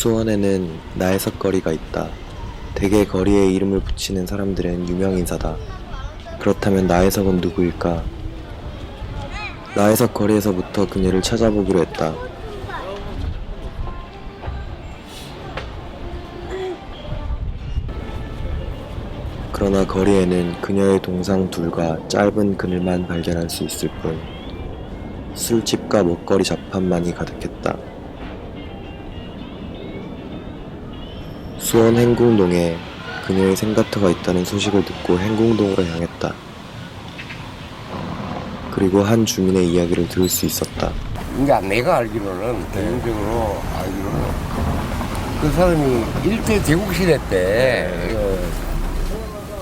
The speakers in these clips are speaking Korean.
수원에는 나혜석 거리가 있다. 대개 거리에 이름을 붙이는 사람들은 유명 인사다. 그렇다면 나혜석은 누구일까? 나혜석 거리에서부터 그녀를 찾아보기로 했다. 그러나 거리에는 그녀의 동상 둘과 짧은 그늘만 발견할 수 있을 뿐 술집과 먹거리 잡판만이 가득했다. 수원 행궁동에 그녀의 생가터가 있다는 소식을 듣고 행궁동으로 향했다. 그리고 한 주민의 이야기를 들을 수 있었다. 그러니까 내가 알기로는 개인적으로 알기로는 그 사람이 일제 제국시대 때 어,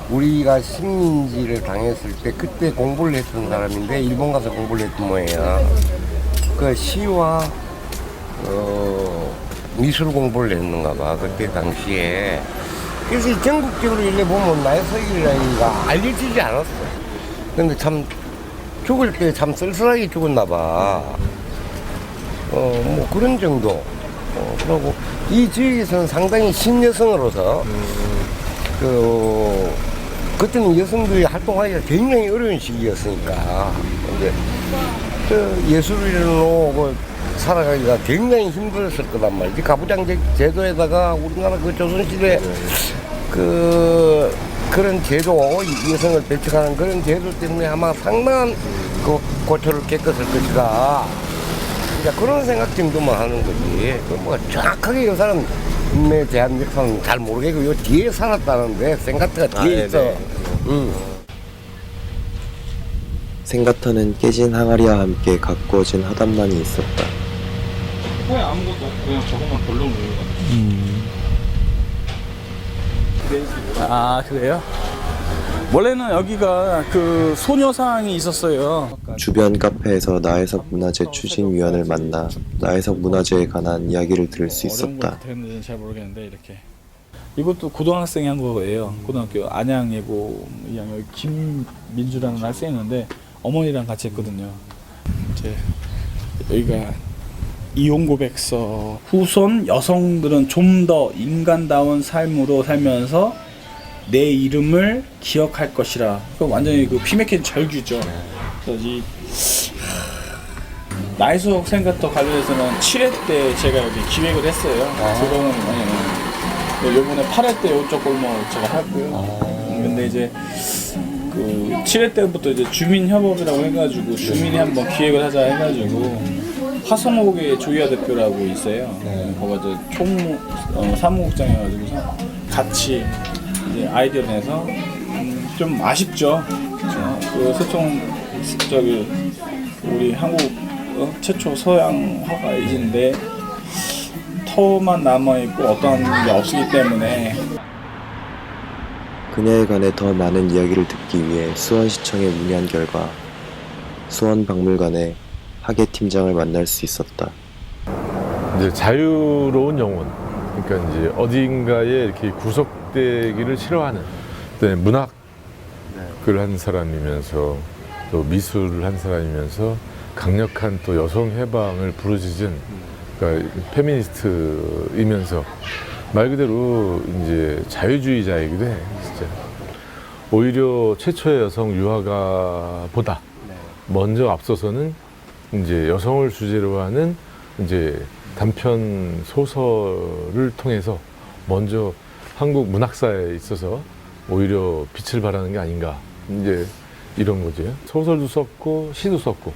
우리가 식민지를 당했을 때 그때 공부를 했던 사람인데 일본 가서 공부를 했던 모양이야. 그 시와 어, 미술 공부를 했는가 봐 그때 당시에. 그래서 이 전국적으로 일래 보면 나의 서기라니가 알려지지 않았어. 근데 참 죽을 때 참 쓸쓸하게 죽었나 봐. 어, 뭐 그런 정도. 어, 그러고 이 지역에서는 상당히 신여성으로서 그 그때는 여성들이 활동하기가 굉장히 어려운 시기였으니까. 근데 그 예술인으로 그 살아가기가 굉장히 힘들었을 거란 말이지. 가부장 제- 제도에다가 우리나라 그 조선시대 그 그런 제도 여성을 배척하는 그런 제도 때문에 아마 상당한 그 고초를 겪었을 것이다. 그러니까 그런 생각 정도만 하는 거지. 그뭐 정확하게 이 사람 에 대한 역사는 잘 모르겠고 요 뒤에 살았다는데 생각가 뒤에 아, 있어. 응. 생가터는 깨진 항아리와 함께 가꾸어진 화단만이 있었다. 코에 아무것도 없고 그냥 저것만 벌렁 누는 거아 그래요? 원래는 여기가 그 소녀상이 있었어요. 주변 카페에서 나혜석 문화재 추진위원을 만나 나혜석 문화재에 관한 이야기를 들을 수 있었다. 잘 모르겠는데 이렇게 이것도 고등학생이 한 거예요. 고등학교 안양예고 2학년 김민주라는 학생이 있는데 어머니랑 같이 했거든요. 이제 여기가 이혼 고백서 후손 여성들은 좀 더 인간다운 삶으로 살면서 내 이름을 기억할 것이라. 그 완전히 그 피맥힌 절규죠. 그래서 이 나이속 생각도 관련해서는 7회 때 제가 여기 기획을 했어요. 그거는 예, 예. 요번에 8회 때 이쪽 골목 제가 했고요. 음, 근데 이제 그 7회 때부터 이제 주민협업이라고 해가지고 주민이 한번 기획을 하자 해가지고 화성옥의 조희아 대표라고 있어요. 네. 거기가 이제 총 어, 사무국장이어가지고 같이 이제 아이디어 내서 음, 좀 아쉽죠. 어, 그 소총 저기 우리 한국 어, 최초 서양 화가이신데 터만 남아 있고 어떠한 게 없기 때문에 그녀에 관해 더 많은 이야기를 듣기 위해 수원시청에 문의한 결과 수원박물관에 하계 팀장을 만날 수 있었다. 이제 자유로운 영혼. 그러니까 이제 어딘가에 이렇게 구속되기를 싫어하는 네, 문학을 한 사람이면서 또 미술을 한 사람이면서 강력한 또 여성 해방을 부르짖은 그러니까 페미니스트이면서 말 그대로 이제 자유주의자이기도 해, 진짜. 오히려 최초의 여성 유화가보다 먼저 앞서서는 이제 여성을 주제로 하는 이제 단편 소설을 통해서 먼저 한국 문학사에 있어서 오히려 빛을 발하는 게 아닌가. 이제 이런 거지. 소설도 썼고 시도 썼고.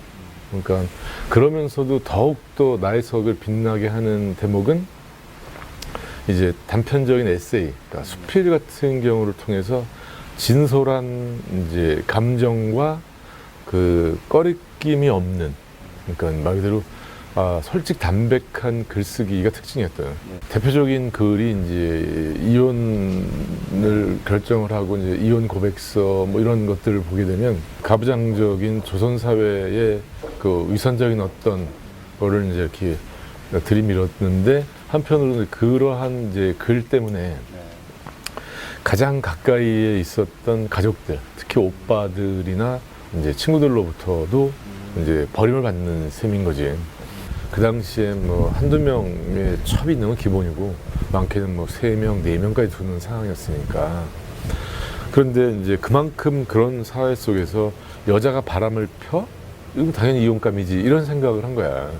그러니까 그러면서도 더욱 더 나의 석을 빛나게 하는 대목은 이제 단편적인 에세이 그러니까 수필 같은 경우를 통해서 진솔한 이제 감정과 그 꺼리낌이 없는 그러니까 말 그대로 아, 솔직 담백한 글쓰기가 특징이었던 대표적인 글이 이제 이혼을 결정을 하고 이제 이혼 고백서 뭐 이런 것들을 보게 되면 가부장적인 조선 사회의 그 위선적인 어떤 거를 이제 이렇게 들이밀었는데 한편으로는 그러한 이제 글 때문에 가장 가까이에 있었던 가족들, 특히 오빠들이나 이제 친구들로부터도 이제 버림을 받는 셈인 거지. 그 당시에 뭐 한두 명의 첩이 있는 건 기본이고 많게는 뭐 세 명, 네 명까지 두는 상황이었으니까. 그런데 이제 그만큼 그런 사회 속에서 여자가 바람을 펴? 이건 당연히 이용감이지. 이런 생각을 한 거야.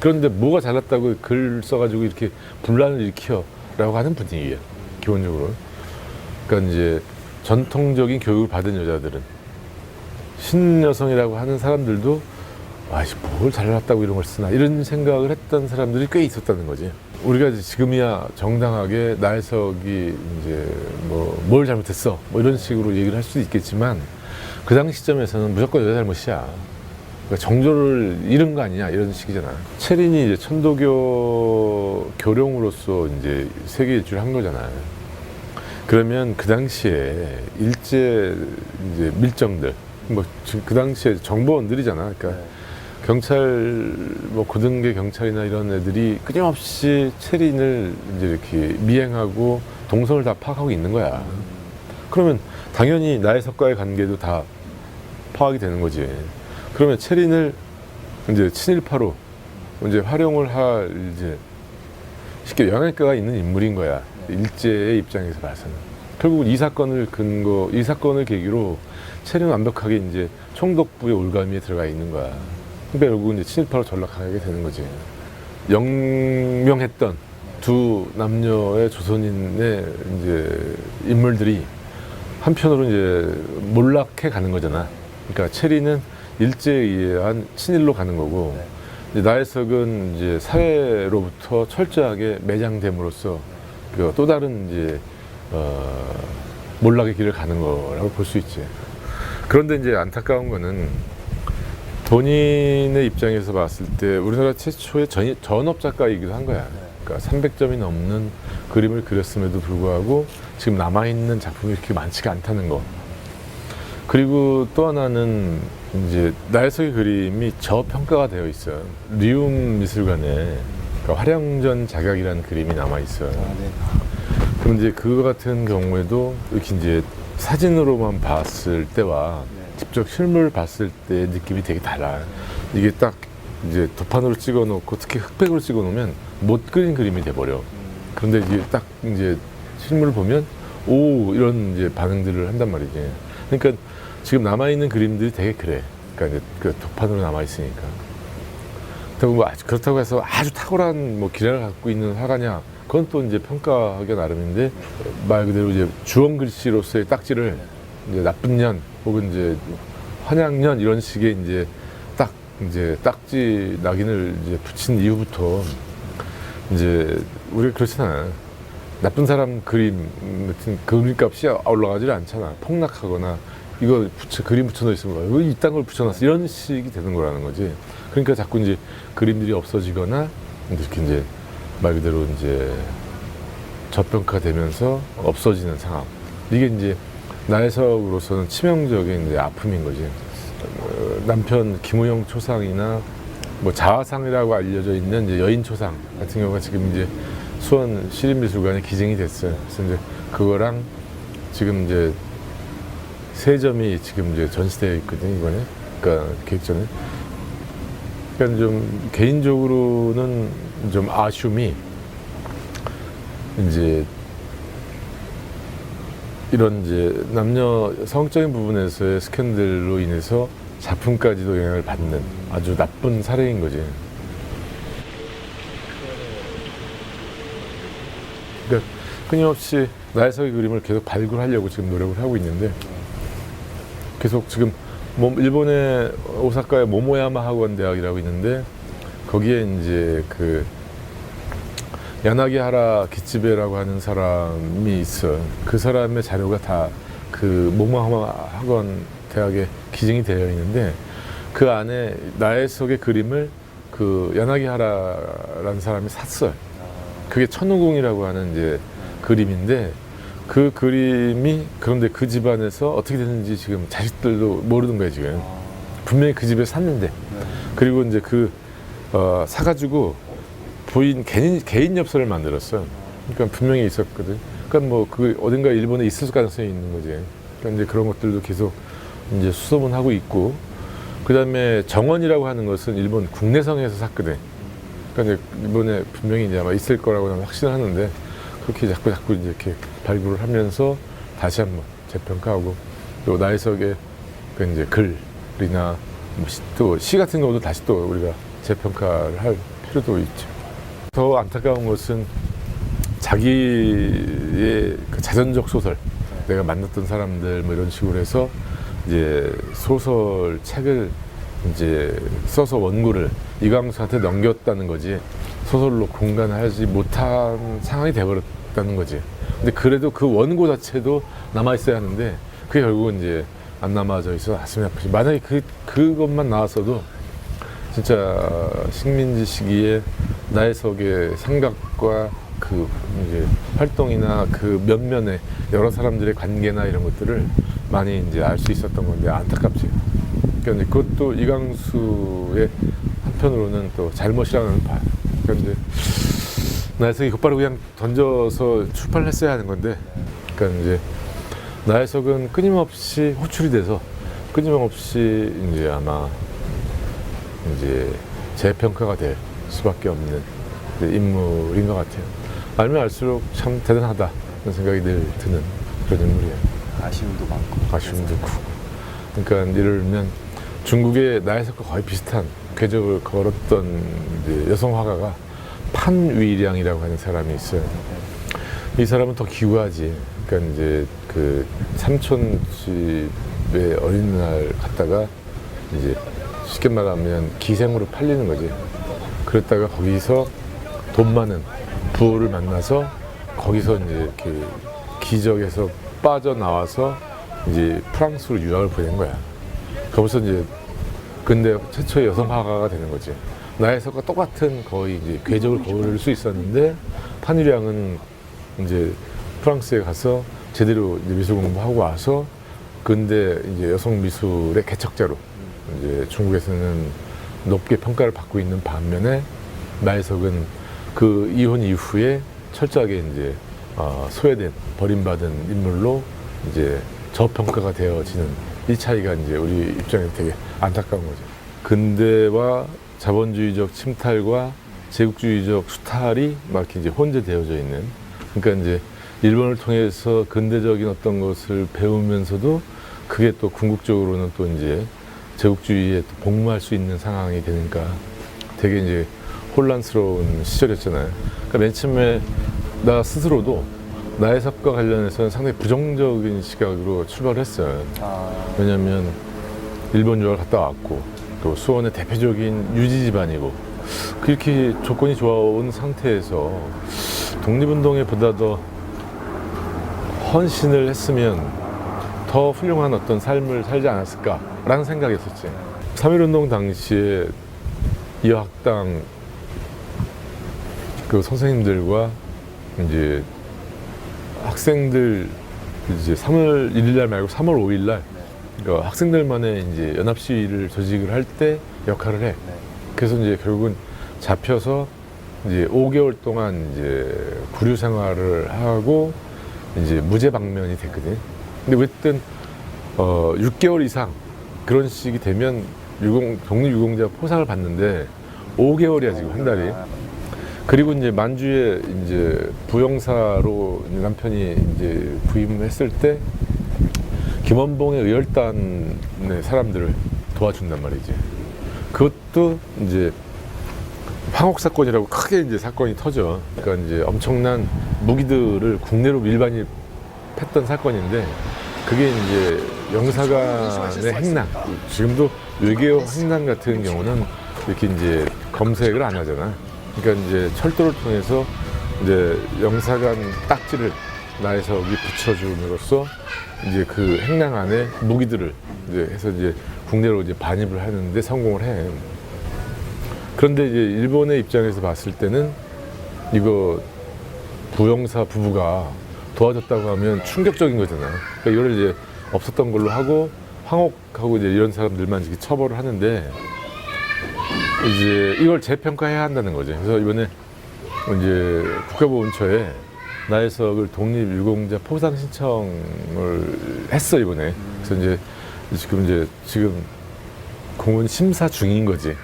그런데 뭐가 잘났다고 글 써가지고 이렇게 분란을 일으켜? 라고 하는 분위기야. 기본적으로. 그러니까 이제 전통적인 교육을 받은 여자들은 신여성이라고 하는 사람들도 아씨 뭘 잘났다고 이런 걸 쓰나 이런 생각을 했던 사람들이 꽤 있었다는 거지. 우리가 지금이야 정당하게 나혜석이 이제 뭐 뭘 잘못했어 뭐 이런 식으로 얘기를 할 수도 있겠지만 그 당시 시점에서는 무조건 여자 잘못이야. 그러니까 정조를 잃은 거 아니냐 이런 식이잖아. 체린이 이제 천도교 교령으로서 이제 세계 일주를 한 거잖아요. 그러면 그 당시에 일제 이제 밀정들 뭐 그 당시에 정보원들이잖아. 그러니까 경찰 뭐 고등계 경찰이나 이런 애들이 끊임없이 체린을 이제 이렇게 미행하고 동선을 다 파악하고 있는 거야. 그러면 당연히 나혜석과의 관계도 다 파악이 되는 거지. 그러면 체린을 이제 친일파로 이제 활용을 할 이제 쉽게 영향가가 있는 인물인 거야. 일제의 입장에서 봐서는. 결국은 이 사건을 근거, 이 사건을 계기로 체리는 완벽하게 이제 총독부의 올가미에 들어가 있는 거야. 결국은 이제 친일파로 전락하게 되는 거지. 영명했던 두 남녀의 조선인의 이제 인물들이 한편으로 이제 몰락해 가는 거잖아. 그러니까 체리는 일제에 의한 친일로 가는 거고, 이제 나혜석은 이제 사회로부터 철저하게 매장됨으로써 그 또 다른 이제 어, 몰락의 길을 가는 거라고 볼 수 있지. 그런데 이제 안타까운 거는 본인의 입장에서 봤을 때 우리나라 최초의 전, 전업 작가이기도 한 거야. 그러니까 300점이 넘는 그림을 그렸음에도 불구하고 지금 남아있는 작품이 이렇게 많지가 않다는 거. 그리고 또 하나는 이제 나혜석의 그림이 저평가가 되어 있어요. 리움 미술관에 그러니까 화령전 자각이라는 그림이 남아 있어요. 그럼 이제 그거 같은 경우에도 이렇게 이제 사진으로만 봤을 때와 직접 실물 봤을 때 느낌이 되게 달라. 이게 딱 이제 도판으로 찍어 놓고 특히 흑백으로 찍어 놓으면 못 그린 그림이 돼 버려. 그런데 이게 딱 이제 실물을 보면 오 이런 이제 반응들을 한단 말이지. 그러니까 지금 남아 있는 그림들이 되게 그래. 그러니까 이제 그 도판으로 남아 있으니까. 뭐 그렇다고 해서 아주 탁월한 뭐 기량을 갖고 있는 화가냐? 그건 또 이제 평가하기 나름인데 말 그대로 이제 주원 글씨로서의 딱지를 이제 나쁜 년 혹은 이제 환양년 이런 식의 이제 딱 이제 딱지 낙인을 이제 붙인 이후부터 이제 우리가 그렇잖아. 나쁜 사람 그림 같은 그림값이 올라가질 않잖아. 폭락하거나 이거 붙여, 그림 붙여놓 있으면 이거 이딴 걸 붙여놨어 이런 식이 되는 거라는 거지. 그러니까 자꾸 이제 그림들이 없어지거나 이렇게 이제 말 그대로 이제 저평가되면서 없어지는 상황. 이게 이제 나혜석으로서는 치명적인 이제 아픔인 거지. 어, 남편 김우영 초상이나 뭐 자화상이라고 알려져 있는 이제 여인 초상 같은 경우가 지금 이제 수원 시립미술관에 기증이 됐어요. 그래서 이제 그거랑 지금 이제 세 점이 지금 이제 전시되어 있거든요, 이번에. 그러니까 계획전에. 그러니까 좀 개인적으로는 좀 아쉬움이 이제 이런 이제 남녀 성적인 부분에서의 스캔들로 인해서 작품까지도 영향을 받는 아주 나쁜 사례인 거지. 그러니까 끊임없이 나혜석의 그림을 계속 발굴하려고 지금 노력을 하고 있는데 계속 지금 뭐 일본의 오사카의 모모야마 학원 대학이라고 있는데 거기에 이제 그 야나기 하라 기치베라고 하는 사람이 있어. 그 사람의 자료가 다 그 모모야마 학원 대학에 기증이 되어 있는데 그 안에 나혜석의 그림을 그 야나기 하라라는 사람이 샀어요. 그게 천우궁이라고 하는 이제 그림인데 그 그림이 그런데 그 집안에서 어떻게 됐는지 지금 자식들도 모르는 거예요 지금 분명히 그 집에 샀는데 그리고 이제 그 어, 사가지고 부인 개인 개인 엽서를 만들었어요. 그러니까 분명히 있었거든. 그러니까 뭐 그 어딘가 일본에 있을 가능성이 있는 거지. 그러니까 이제 그런 것들도 계속 이제 수소문 하고 있고 그 다음에 정원이라고 하는 것은 일본 국내성에서 샀거든. 그러니까 이제 이번에 분명히 이제 아마 있을 거라고 는 확신하는데 그렇게 자꾸 자꾸 이제 이렇게 발굴을 하면서 다시 한번 재평가하고 또 나혜석의 그 이제 글이나 또시 같은 경우도 다시 또 우리가 재평가를 할 필요도 있죠. 더 안타까운 것은 자기의 그 자전적 소설, 내가 만났던 사람들 뭐 이런 식으로 해서 이제 소설 책을 이제 써서 원고를 이광수한테 넘겼다는 거지 소설로 공간하지 못한 상황이 돼버렸다는 거지. 근데 그래도 그 원고 자체도 남아 있어야 하는데 그게 결국은 이제 안 남아져 있어 가슴이 아프지. 만약에 그 그것만 나왔어도 진짜 식민지 시기에 나혜석의 생각과 그 이제 활동이나 그 면면의 여러 사람들의 관계나 이런 것들을 많이 이제 알 수 있었던 건데 안타깝지. 그러니까 그것도 이강수의 한편으로는 또 잘못이라는 봐. 그러니까 이제 나혜석이 곧바로 그냥 던져서 출판을 했어야 하는 건데, 그러니까 이제 나혜석은 끊임없이 호출이 돼서 끊임없이 이제 아마 이제 재평가가 될 수밖에 없는 인물인 것 같아요. 알면 알수록 참 대단하다는 생각이 늘 드는 그런 인물이에요. 아쉬움도 많고. 아쉬움도 크고. 그러니까 예를 들면 중국의 나혜석과 거의 비슷한 궤적을 걸었던 이제 여성 화가가 판위량이라고 하는 사람이 있어요. 이 사람은 더 기구하지. 그러니까 이제 그 삼촌 집에 어린이날 갔다가 이제 쉽게 말하면 기생으로 팔리는 거지. 그랬다가 거기서 돈 많은 부호를 만나서 거기서 이제 이렇게 기적에서 빠져나와서 이제 프랑스로 유학을 보낸 거야. 거기서 이제 근데 최초의 여성 화가가 되는 거지. 나혜석과 똑같은 거의 이제 궤적을 걸을 수 있었는데 판유량은 이제 프랑스에 가서 제대로 이제 미술 공부하고 와서 근데 이제 여성 미술의 개척자로 이제 중국에서는 높게 평가를 받고 있는 반면에 나혜석은 그 이혼 이후에 철저하게 이제 어, 소외된 버림받은 인물로 이제 저평가가 되어지는 이 차이가 이제 우리 입장에서 되게 안타까운 거죠. 근대와 자본주의적 침탈과 제국주의적 수탈이 막 이제 혼재되어져 있는. 그러니까 이제 일본을 통해서 근대적인 어떤 것을 배우면서도 그게 또 궁극적으로는 또 이제 제국주의에 또 복무할 수 있는 상황이 되니까 되게 이제 혼란스러운 시절이었잖아요. 그러니까 맨 처음에 나 스스로도 나의 삽과 관련해서는 상당히 부정적인 시각으로 출발을 했어요. 왜냐하면 일본 유학을 갔다 왔고 또 수원의 대표적인 유지 집안이고 그렇게 조건이 좋아온 상태에서 독립운동에 보다 더 헌신을 했으면 더 훌륭한 어떤 삶을 살지 않았을까라는 생각이 있었지. 3.1운동 당시에 이 학당 그 선생님들과 이제 학생들 이제 3월 1일 날 말고 3월 5일 날 그러니까 학생들만의 이제 연합 시위를 조직을 할 때 역할을 해. 그래서 이제 결국은 잡혀서 이제 5개월 동안 이제 구류 생활을 하고 이제 무죄 방면이 됐거든. 근데 어쨌든 어 6개월 이상 그런 식이 되면 유공 독립 유공자 포상을 받는데 5개월이야 지금 한 달이. 그리고 이제 만주에 이제 부영사로 남편이 이제 부임을 했을 때 김원봉의 의열단의 사람들을 도와준단 말이지. 그것도 이제 황옥 사건이라고 크게 이제 사건이 터져. 그러니까 이제 엄청난 무기들을 국내로 밀반입 했던 사건인데 그게 이제 영사관의 행랑. 지금도 외교 행랑 같은 경우는 이렇게 이제 검색을 안 하잖아. 그러니까 이제 철도를 통해서 이제 영사관 딱지를 나혜석이 붙여줌으로써 이제 그 행랑 안에 무기들을 이제 해서 이제 국내로 이제 반입을 하는데 성공을 해. 그런데 이제 일본의 입장에서 봤을 때는 이거 부영사 부부가 도와줬다고 하면 충격적인 거잖아요. 그러니까 이걸 이제 없었던 걸로 하고 황옥하고 이제 이런 사람들만 이렇게 처벌을 하는데 이제 이걸 재평가해야 한다는 거죠. 그래서 이번에 이제 국가보훈처에 나혜석을 독립유공자 포상 신청을 했어 이번에. 그래서 이제 지금 이제 지금 공은 심사 중인 거지.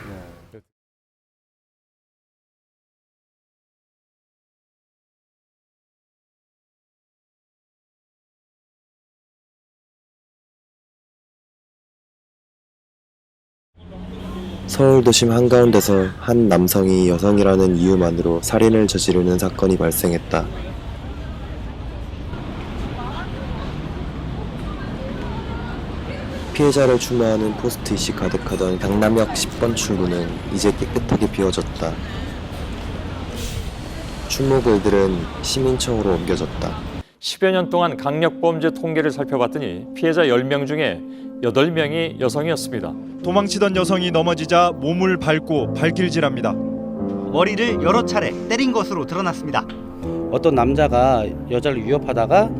서울 도심 한가운데서 한 남성이 여성이라는 이유만으로 살인을 저지르는 사건이 발생했다. 피해자를 추모하는 포스트잇이 가득하던 강남역 10번 출구는 이제 깨끗하게 비워졌다. 추모 글들은 시민청으로 옮겨졌다. 10여 년 동안 강력범죄 통계를 살펴봤더니 피해자 10명 중에 8명이 여성이었습니다. 도망치던 여성이 넘어지자 몸을 밟고 발길질합니다. 머리를 여러 차례 때린 것으로 드러났습니다. 어떤 남자가 여자를 위협하다가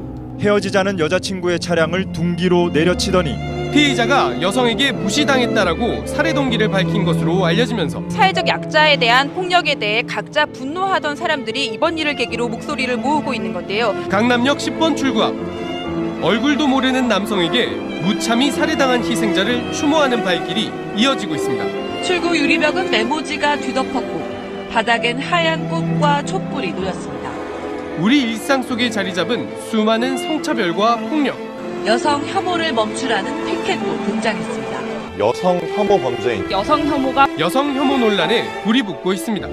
헤어지자는 여자친구의 차량을 둔기로 내려치더니 피의자가 여성에게 무시당했다라고 살해 동기를 밝힌 것으로 알려지면서 사회적 약자에 대한 폭력에 대해 각자 분노하던 사람들이 이번 일을 계기로 목소리를 모으고 있는 건데요. 강남역 10번 출구 앞 얼굴도 모르는 남성에게 무참히 살해당한 희생자를 추모하는 발길이 이어지고 있습니다. 출구 유리벽은 메모지가 뒤덮었고 바닥엔 하얀 꽃과 촛불이 놓였습니다. 우리 일상 속에 자리 잡은 수많은 성차별과 폭력. 여성 혐오를 멈추라는 피켓도 등장했습니다. 여성 혐오 범죄인 여성 혐오가 여성 혐오 논란에 불이 붙고 있습니다.